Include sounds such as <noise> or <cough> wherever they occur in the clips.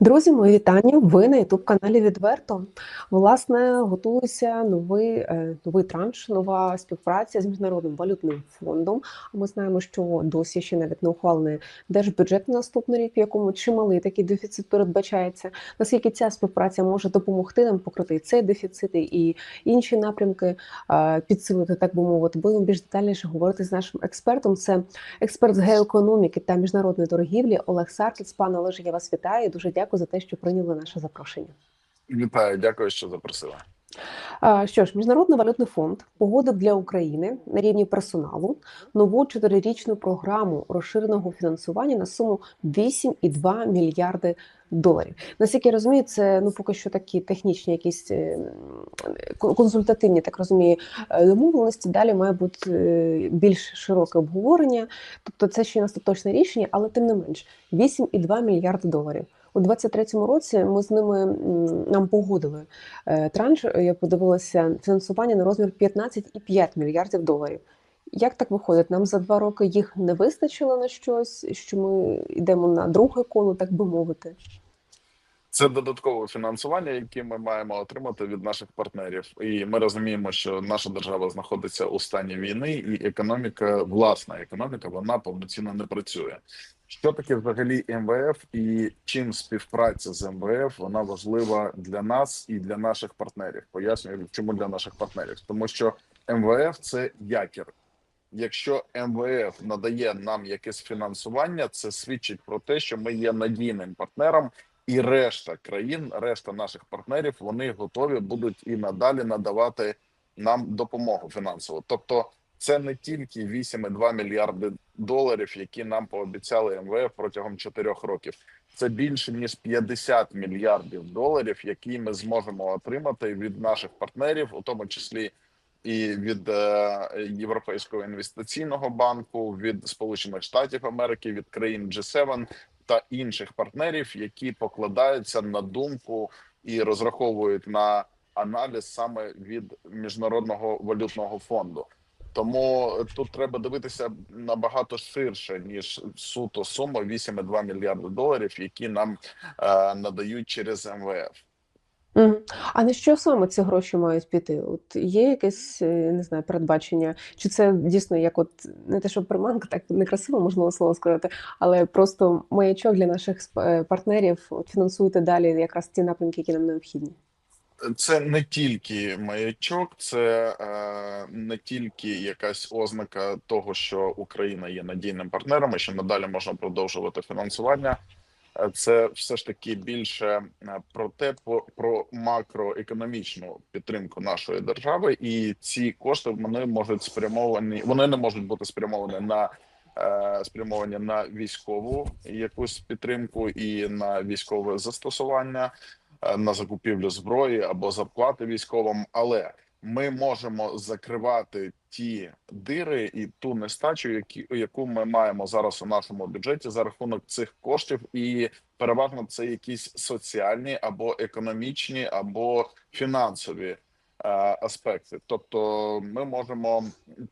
Друзі, мої вітання. Ви на youtube каналі Відверто. Власне, готується новий е, новий транш, нова співпраця з міжнародним валютним фондом. Ми знаємо, що досі ще навіть не ухвалений держбюджет на наступний рік, в якому чималий такий дефіцит передбачається. Наскільки ця співпраця може допомогти нам покрити цей дефіцит і інші напрямки е, підсилити, так би мовити, будемо більш детальніше говорити з нашим експертом. Це експерт з геоекономіки та міжнародної торгівлі Олег Саркіц. Пане Олеже, я вас вітаю. Дуже дякую за те, що прийняли наше запрошення. Вітаю, дякую, що запросили. А, Що ж, міжнародний валютний фонд погодив для України на рівні персоналу нову чотирирічну програму розширеного фінансування на суму 8,2 мільярди доларів. Наскільки я розумію, це ну поки що такі технічні, якісь е, консультативні, так розумію, е, домовленості. Далі має бути е, більш широке обговорення. Тобто, це ще не остаточне рішення, але тим не менш 8,2 мільярди доларів. У 23-му році ми з ними нам погодили е, транш. Я подивилася фінансування на розмір 15,5 мільярдів доларів. Як так виходить? Нам за два роки їх не вистачило на щось, що ми йдемо на друге коло, так би мовити. Це додаткове фінансування, яке ми маємо отримати від наших партнерів. І ми розуміємо, що наша держава знаходиться у стані війни, і економіка, власна економіка, вона повноцінно не працює. Що таке взагалі МВФ і чим співпраця з МВФ вона важлива для нас і для наших партнерів? Пояснюю, чому для наших партнерів, тому що МВФ це якір. Якщо МВФ надає нам якесь фінансування, це свідчить про те, що ми є надійним партнером, і решта країн, решта наших партнерів, вони готові будуть і надалі надавати нам допомогу фінансову. Тобто, це не тільки 8,2 мільярди доларів, які нам пообіцяли МВФ протягом 4 років. Це більше ніж 50 мільярдів доларів, які ми зможемо отримати від наших партнерів, у тому числі і від е, Європейського інвестиційного банку, від Сполучених Штатів Америки, від країн G7 та інших партнерів, які покладаються на думку і розраховують на аналіз саме від міжнародного валютного фонду. Тому тут треба дивитися набагато ширше ніж суто сума 8,2 мільярди доларів, які нам е, надають через МВФ. А на що саме ці гроші мають піти? От є якесь е, не знаю, передбачення, чи це дійсно як от не те, що приманка, так некрасиво можливо слово сказати, але просто маячок для наших е, партнерів от фінансуйте далі якраз ті напрямки, які нам необхідні. Це не тільки маячок, це е, не тільки якась ознака того, що Україна є надійним партнером, і що надалі можна продовжувати фінансування. Е, Це все ж таки більше е, про те, про макроекономічну підтримку нашої держави, і ці кошти вони можуть спрямовані. Вони не можуть бути спрямовані на е, спрямовані на військову якусь підтримку і на військове застосування на закупівлю зброї або зарплати військовим, але ми можемо закривати ті дири і ту нестачу, які яку ми маємо зараз у нашому бюджеті за рахунок цих коштів, і переважно це якісь соціальні або економічні, або фінансові е, аспекти. Тобто, ми можемо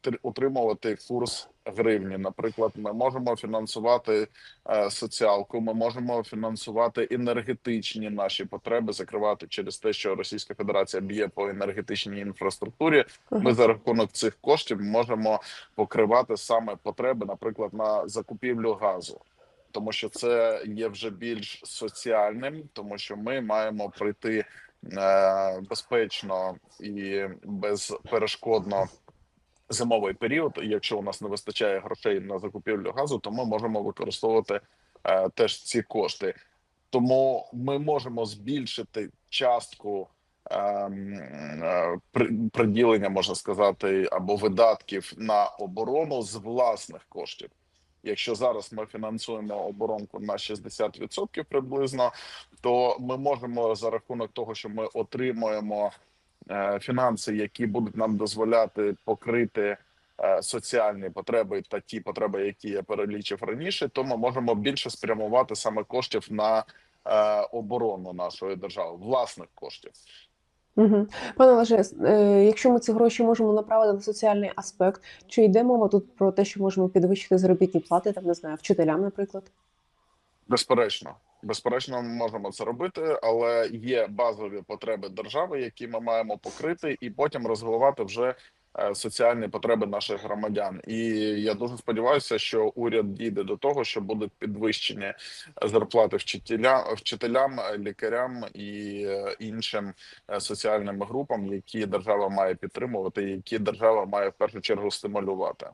тр- утримувати курс гривні. Наприклад, ми можемо фінансувати е, соціалку. Ми можемо фінансувати енергетичні наші потреби, закривати через те, що Російська Федерація б'є по енергетичній інфраструктурі. Ми за рахунок цих коштів можемо покривати саме потреби, наприклад, на закупівлю газу. Тому що це є вже більш соціальним, тому що ми маємо прийти е, безпечно і безперешкодно зимовий період. Якщо у нас не вистачає грошей на закупівлю газу, то ми можемо використовувати е, теж ці кошти. Тому ми можемо збільшити частку ем, е, при- приділення, можна сказати, або видатків на оборону з власних коштів. Якщо зараз ми фінансуємо оборонку на 60% приблизно, то ми можемо за рахунок того, що ми отримуємо е, фінанси, які будуть нам дозволяти покрити е, соціальні потреби та ті потреби, які я перелічив раніше, то ми можемо більше спрямувати саме коштів на е, оборону нашої держави, власних коштів. Угу. Пане Олеже, е, якщо ми ці гроші можемо направити на соціальний аспект, чи йде мова тут про те, що можемо підвищити заробітні плати, там не знаю, вчителям, наприклад? Безперечно, Безперечно, ми можемо це робити, але є базові потреби держави, які ми маємо покрити, і потім розвивати вже соціальні потреби наших громадян. І я дуже сподіваюся, що уряд дійде до того, що будуть підвищені зарплати вчителя, вчителям, лікарям і е, іншим е, соціальним групам, які держава має підтримувати, які держава має в першу чергу стимулювати.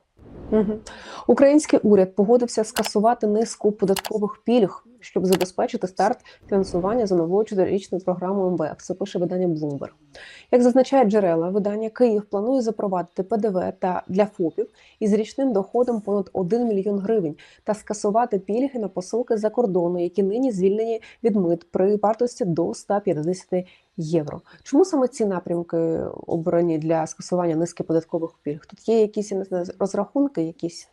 Угу. Український уряд погодився скасувати низку податкових пільг, щоб забезпечити старт фінансування за новою чотирирічною програмою МВФ. Це пише видання Bloomberg. Як зазначає джерела, видання Київ планує запровадити ПДВ та для ФОПів із річним доходом понад 1 мільйон гривень та скасувати пільги на посилки за кордону, які нині звільнені від мит при вартості до 150 євро. Чому саме ці напрямки обрані для скасування низки податкових пільг? Тут є якісь розрахунки, якісь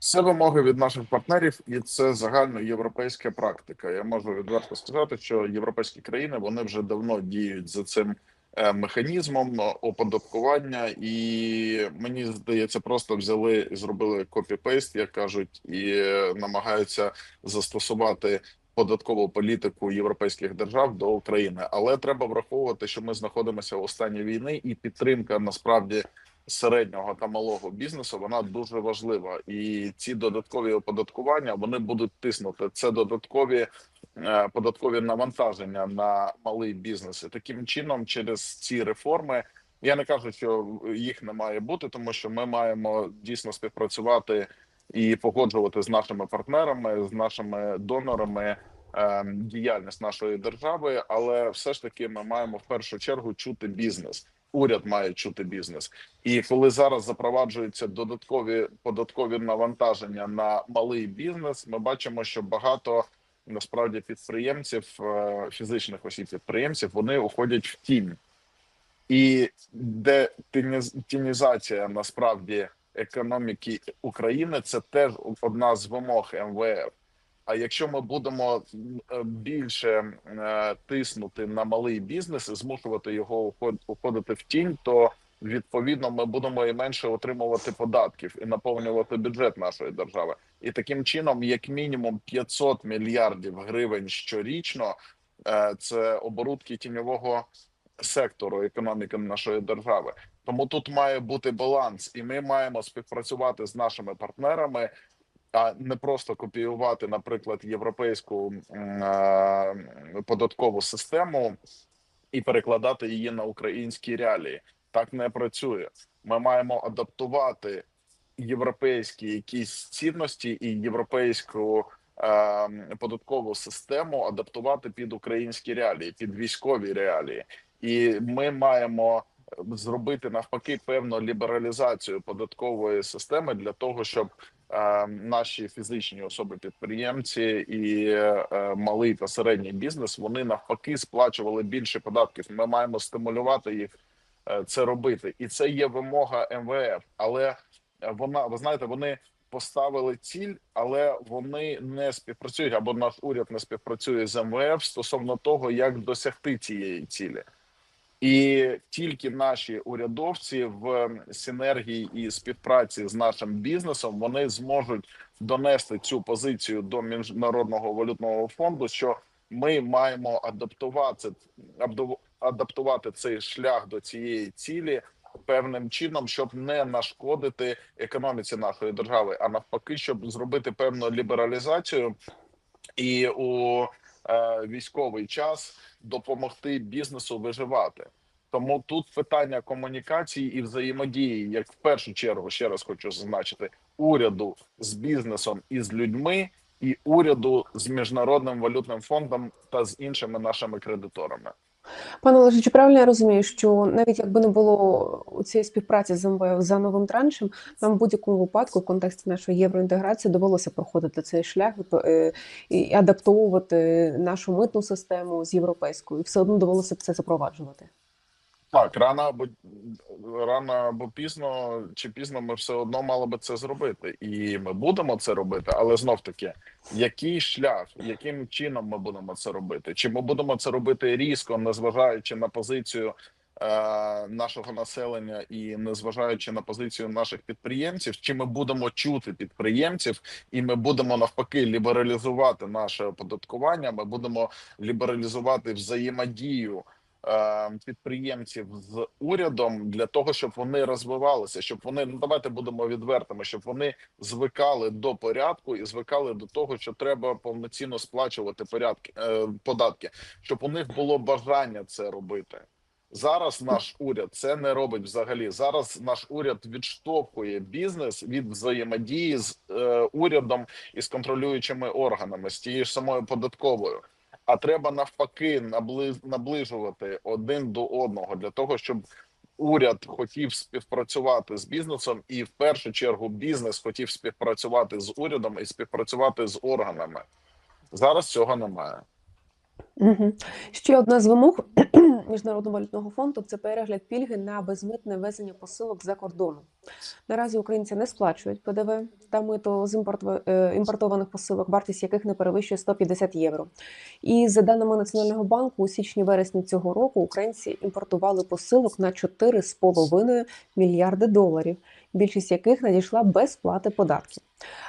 Це вимоги від наших партнерів, і це загальноєвропейська практика. Я можу відверто сказати, що європейські країни вони вже давно діють за цим е, механізмом оподаткування, і мені здається, просто взяли і зробили копі-пейст, як кажуть, і намагаються застосувати податкову політику європейських держав до України. Але треба враховувати, що ми знаходимося в стані війни, і підтримка насправді середнього та малого бізнесу вона дуже важлива, і ці додаткові оподаткування вони будуть тиснути. Це додаткові е, податкові навантаження на малий бізнес. І таким чином, через ці реформи. Я не кажу, що їх не має бути, тому що ми маємо дійсно співпрацювати і погоджувати з нашими партнерами, з нашими донорами е, діяльність нашої держави. Але все ж таки ми маємо в першу чергу чути бізнес. Уряд має чути бізнес, і коли зараз запроваджуються додаткові податкові навантаження на малий бізнес, ми бачимо, що багато насправді підприємців, е, фізичних осіб підприємців, вони уходять в тінь, і де тіні- тінізація насправді економіки України це теж одна з вимог МВФ. А якщо ми будемо е, більше е, тиснути на малий бізнес і змушувати його уход- уходити в тінь, то відповідно ми будемо і менше отримувати податків і наповнювати бюджет нашої держави. І таким чином, як мінімум, 500 мільярдів гривень щорічно е, це оборудки тіньового сектору економіки нашої держави. Тому тут має бути баланс, і ми маємо співпрацювати з нашими партнерами, а не просто копіювати, наприклад, європейську податкову систему і перекладати її на українські реалії. Так не працює. Ми маємо адаптувати європейські якісь цінності і європейську е, податкову систему адаптувати під українські реалії, під військові реалії, і ми маємо зробити навпаки певну лібералізацію податкової системи для того, щоб наші фізичні особи підприємці і е, малий та середній бізнес вони навпаки сплачували більше податків. Ми маємо стимулювати їх е, це робити, і це є вимога МВФ. Але е, вона ви знаєте, вони поставили ціль, але вони не співпрацюють або наш уряд не співпрацює з МВФ стосовно того, як досягти цієї цілі. І тільки наші урядовці в синергії і співпраці з нашим бізнесом вони зможуть донести цю позицію до міжнародного валютного фонду, що ми маємо адаптувати адаптувати цей шлях до цієї цілі певним чином, щоб не нашкодити економіці нашої держави, а навпаки, щоб зробити певну лібералізацію. І у військовий час допомогти бізнесу виживати. Тому тут питання комунікації і взаємодії, як в першу чергу, ще раз хочу зазначити, уряду з бізнесом і з людьми, і уряду з міжнародним валютним фондом та з іншими нашими кредиторами. Пане Олеже, чи правильно я розумію, що навіть якби не було цієї співпраці з МВФ за новим траншем, нам в будь-якому випадку в контексті нашої євроінтеграції довелося проходити цей шлях і адаптовувати нашу митну систему з європейською, і все одно довелося б це запроваджувати. Так, рано або рано або пізно чи пізно ми все одно мали би це зробити, і ми будемо це робити. Але знов таки, який шлях, яким чином ми будемо це робити? Чи ми будемо це робити різко, незважаючи на позицію е, нашого населення і незважаючи на позицію наших підприємців, чи ми будемо чути підприємців, і ми будемо навпаки лібералізувати наше оподаткування. Ми будемо лібералізувати взаємодію підприємців з урядом для того, щоб вони розвивалися, щоб вони ну давайте будемо відвертими, щоб вони звикали до порядку і звикали до того, що треба повноцінно сплачувати порядки е, податки, щоб у них було бажання це робити. Зараз наш уряд це не робить взагалі. Зараз наш уряд відштовхує бізнес від взаємодії з е, урядом і з контролюючими органами з тією ж самою податковою. А треба навпаки набли- наближувати один до одного для того, щоб уряд хотів співпрацювати з бізнесом, і в першу чергу бізнес хотів співпрацювати з урядом і співпрацювати з органами. Зараз цього немає. Ще одна з вимог <clears throat> Міжнародного валютного фонду це перегляд пільги на безмитне ввезення посилок за кордону. Наразі українці не сплачують ПДВ та мито з е, імпортованих посилок, вартість яких не перевищує 150 євро. І за даними Національного банку, у січні-вересні цього року українці імпортували посилок на 4,5 мільярди доларів, більшість яких надійшла без сплати податків.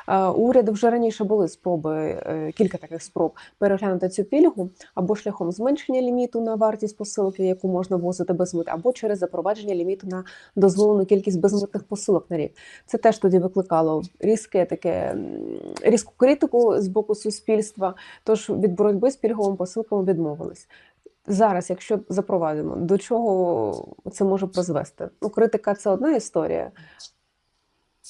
Е, У уряду вже раніше були спроби, е, кілька таких спроб переглянути цю пільгу або шляхом зменшення ліміту на вартість посилки, яку можна ввозити без мит, або через запровадження ліміту на дозволену кількість безмитних посилок на рік. Це теж тоді викликало різке таке різку критику з боку суспільства. Тож від боротьби з пільговими посилками відмовились. Зараз, якщо запровадимо, до чого це може призвести? Ну, критика це одна історія.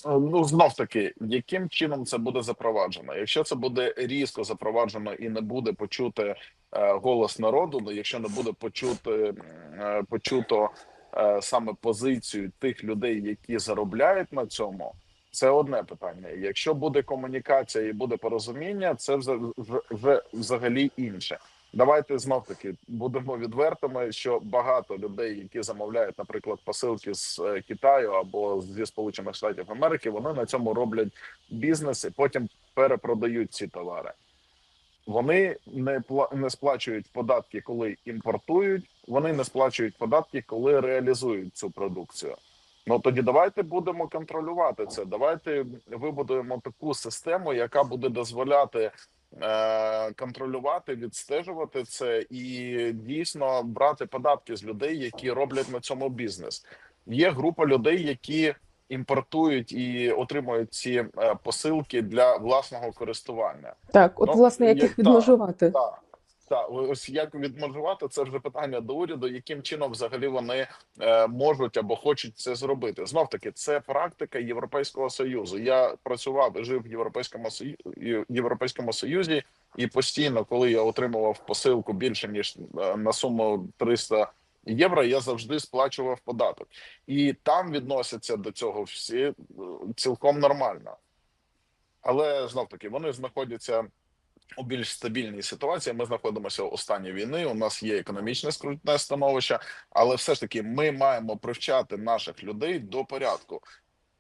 Е, Ну знов таки, яким чином це буде запроваджено? Якщо це буде різко запроваджено і не буде почути е, голос народу, ну якщо не буде почути е, почуто е, саме позицію тих людей, які заробляють на цьому, це одне питання. Якщо буде комунікація і буде порозуміння, це вже, вже, взагалі інше. Давайте знов таки будемо відвертими, що багато людей, які замовляють, наприклад, посилки з е, Китаю або зі Сполучених Штатів Америки, вони на цьому роблять бізнес і потім перепродають ці товари. Вони не не сплачують податки, коли імпортують. Вони не сплачують податки, коли реалізують цю продукцію. Ну тоді давайте будемо контролювати це. Давайте вибудуємо таку систему, яка буде дозволяти контролювати, відстежувати це і дійсно брати податки з людей, які роблять на цьому бізнес. Є група людей, які імпортують і отримують ці е, посилки для власного користування. Так, от Ну, власне, яких як їх так, відмежувати? Так, так, ось як відмежувати, це вже питання до уряду, яким чином взагалі вони е, можуть або хочуть це зробити. Знов таки, це практика Європейського союзу. Я працював і жив в Європейському Сою- Є- Європейському Союзі, і постійно, коли я отримував посилку більше ніж е, на суму 300 євро, я завжди сплачував податок, і там відносяться до цього всі е, цілком нормально. Але знов таки вони знаходяться у більш стабільній ситуації. Ми знаходимося у стані війни. У нас є економічне скрутне становище, але все ж таки ми маємо привчати наших людей до порядку.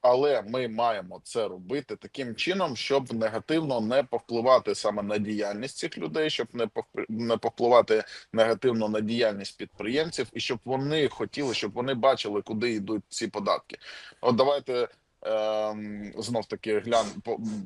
Але ми маємо це робити таким чином, щоб негативно не повпливати саме на діяльність цих людей, щоб не не повпливати негативно на діяльність підприємців, і щоб вони хотіли, щоб вони бачили, куди йдуть ці податки. От давайте ем, знов таки глянь,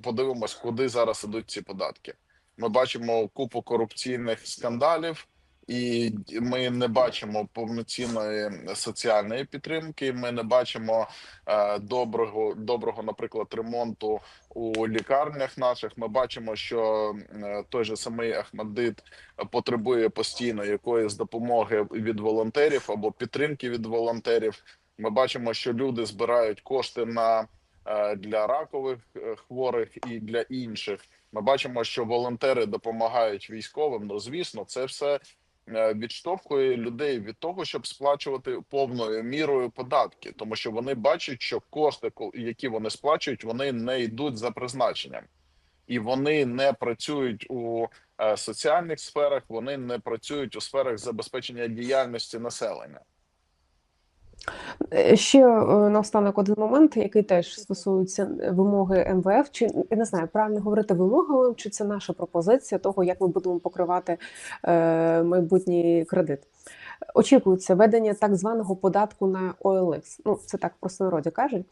подивимось, куди зараз ідуть ці податки. Ми бачимо купу корупційних скандалів, і ми не бачимо повноцінної соціальної підтримки. Ми не бачимо е, доброго, доброго, наприклад, ремонту у лікарнях наших. Ми бачимо, що е, той же самий Ахмадит потребує постійно якоїсь допомоги від волонтерів або підтримки від волонтерів. Ми бачимо, що люди збирають кошти на е, для ракових е, хворих і для інших. Ми бачимо, що волонтери допомагають військовим. Ну звісно, це все е, відштовхує людей від того, щоб сплачувати повною мірою податки, тому що вони бачать, що кошти, ко- які вони сплачують, вони не йдуть за призначенням, і вони не працюють у е, соціальних сферах, вони не працюють у сферах забезпечення діяльності населення. Е, Ще е, наостанок один момент, який теж стосується е, вимоги МВФ. Чи я не знаю, правильно говорити вимогами, чи це наша пропозиція того, як ми будемо покривати е, майбутній кредит. Очікується введення так званого податку на OLX, ну це так в простонароді кажуть,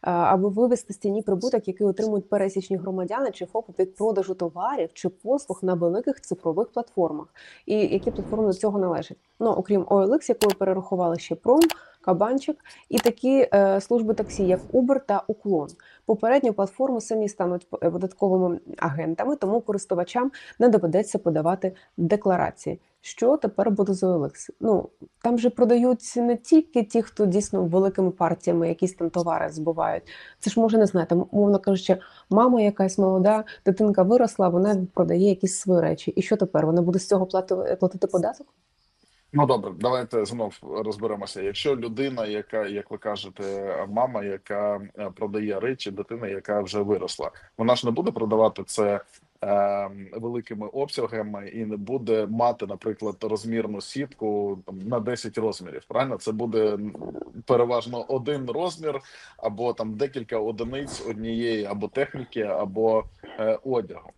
аби вивести з тіні прибуток, який отримують пересічні громадяни чи ФОПи від продажу товарів чи послуг на великих цифрових платформах, і які платформи до цього належать. Ну окрім OLX, якою перерахували ще Пром, Кабанчик, і такі е, служби таксі, як Uber та Уклон. Попередньо платформи самі стануть е, податковими агентами, тому користувачам не доведеться подавати декларації. Що тепер буде з OLX? Ну там же продають не тільки ті, хто дійсно великими партіями якісь там товари збувають. Це ж може не знаю, там, умовно кажучи, мама якась молода, дитинка виросла, вона продає якісь свої речі. І що тепер? Вона буде з цього плати- платити податок? Ну добре, давайте знов розберемося. Якщо людина, яка, як ви кажете, мама, яка е, продає речі, дитина, яка вже виросла, вона ж не буде продавати це е, великими обсягами і не буде мати, наприклад, розмірну сітку там, на 10 розмірів. Правильно, це буде переважно один розмір, або там декілька одиниць однієї або техніки, або е, одягу.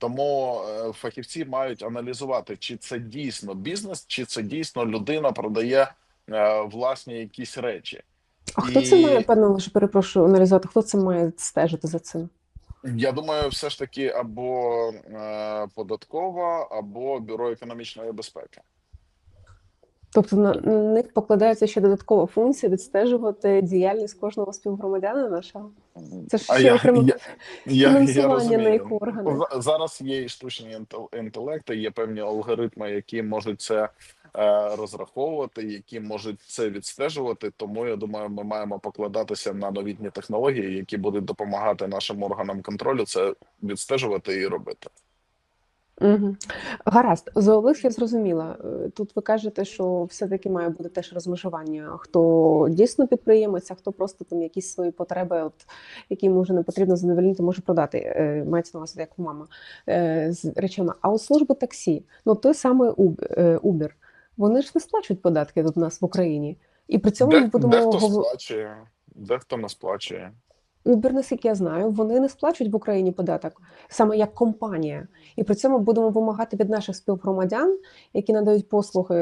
Тому е, фахівці мають аналізувати, чи це дійсно бізнес, чи це дійсно людина продає е, власні якісь речі. А хто це має, пане лише перепрошую, аналізувати? Хто це має стежити за цим? Я думаю, все ж таки або е, податкова, або бюро економічної безпеки. Тобто на, них покладається ще додаткова функція відстежувати діяльність кожного співгромадянина нашого. Це ж ще окремо фінансування на їх органи. За- Зараз є і штучні інтел- інтелекти, є певні алгоритми, які можуть це е, розраховувати, які можуть це відстежувати. Тому я думаю, ми маємо покладатися на новітні технології, які будуть допомагати нашим органам контролю це відстежувати і робити. Угу. Гаразд, з OLX я зрозуміла. Е, Тут ви кажете, що все-таки має бути теж розмежування, хто дійсно підприємець, а хто просто там якісь свої потреби, от, які йому вже не потрібно задовольнити, може продати. Е, Мається на увазі, як мама е, з речами. А от служби таксі, ну той самий Uber, вони ж не сплачують податки тут у нас в Україні. І при цьому ми будемо дехто сплачує, дехто не сплачує. Uber, наскільки я знаю, вони не сплачують в Україні податок саме як компанія, і при цьому будемо вимагати від наших співгромадян, які надають послуги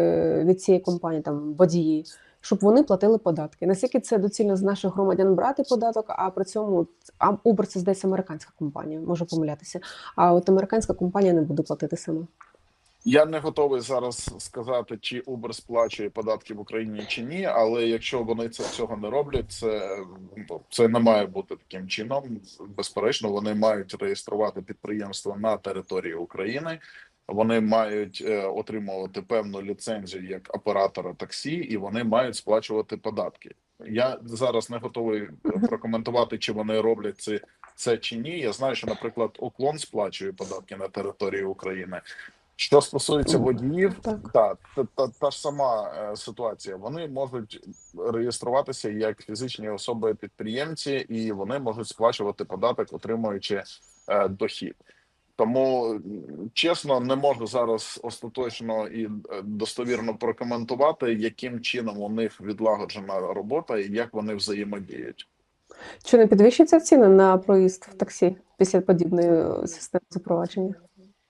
від цієї компанії, там водії, щоб вони платили податки. Наскільки це доцільно з наших громадян брати податок, а при цьому а Uber це здається американська компанія, можу помилятися. А от американська компанія не буде платити сама. Я не готовий зараз сказати, чи Uber сплачує податки в Україні чи ні. Але якщо вони це цього не роблять, це ну, це не має бути таким чином. Безперечно, вони мають реєструвати підприємство на території України. Вони мають е, отримувати певну ліцензію як оператора таксі, і вони мають сплачувати податки. Я зараз не готовий прокоментувати, чи вони роблять це, це чи ні. Я знаю, що, наприклад, уклон сплачує податки на території України. Що стосується водіїв, Так. та, та, та, та ж сама е, ситуація. Вони можуть реєструватися як фізичні особи підприємці, і вони можуть сплачувати податок, отримуючи е, дохід. Тому чесно, не можу зараз остаточно і е, достовірно прокоментувати, яким чином у них відлагоджена робота і як вони взаємодіють. Чи не підвищаться ціни на проїзд в таксі після подібної е, системи запровадження?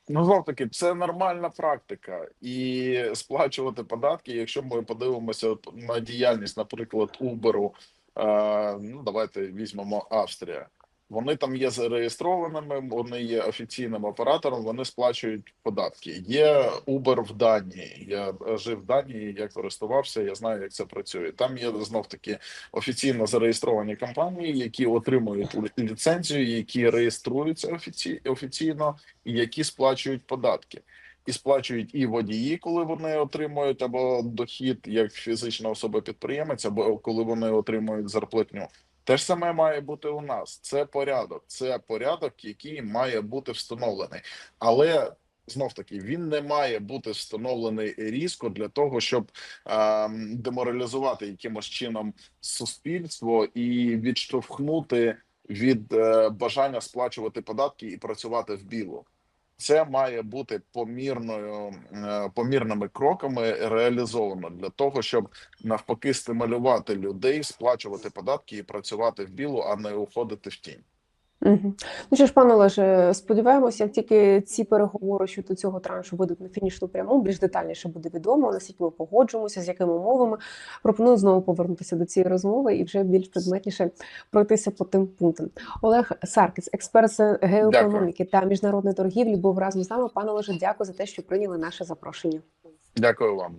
Ну, знов таки, це нормальна практика, і сплачувати податки. Якщо ми подивимося на діяльність, наприклад, Uber, е, ну давайте візьмемо Австрія. Вони там є зареєстрованими, вони є офіційним оператором, вони сплачують податки. Є Uber в Данії. Я жив в Данії, я користувався, я знаю, як це працює. Там є знов таки офіційно зареєстровані компанії, які отримують ліцензію, які реєструються офіці... офіційно і які сплачують податки. І сплачують і водії, коли вони отримують або дохід як фізична особа підприємець, або коли вони отримують зарплатню. Те ж саме має бути у нас. Це порядок, це порядок, який має бути встановлений, але знов таки він не має бути встановлений різко для того, щоб ем, деморалізувати якимось чином суспільство і відштовхнути від е, бажання сплачувати податки і працювати в білу. Це має бути помірною е, помірними кроками реалізовано для того, щоб навпаки стимулювати людей сплачувати податки і працювати в білу, а не уходити в тінь. Угу. Ну що ж, пане Олеже, сподіваємося, як тільки ці переговори щодо цього траншу вийдуть на фінішну пряму, більш детальніше буде відомо, наскільки ми погоджуємося, з якими умовами. Пропоную знову повернутися до цієї розмови і вже більш предметніше пройтися по тим пунктам. Олег Саркіс, експерт з геоекономіки та міжнародної торгівлі, був разом з нами. Пане Олеже, дякую за те, що прийняли наше запрошення. Дякую вам.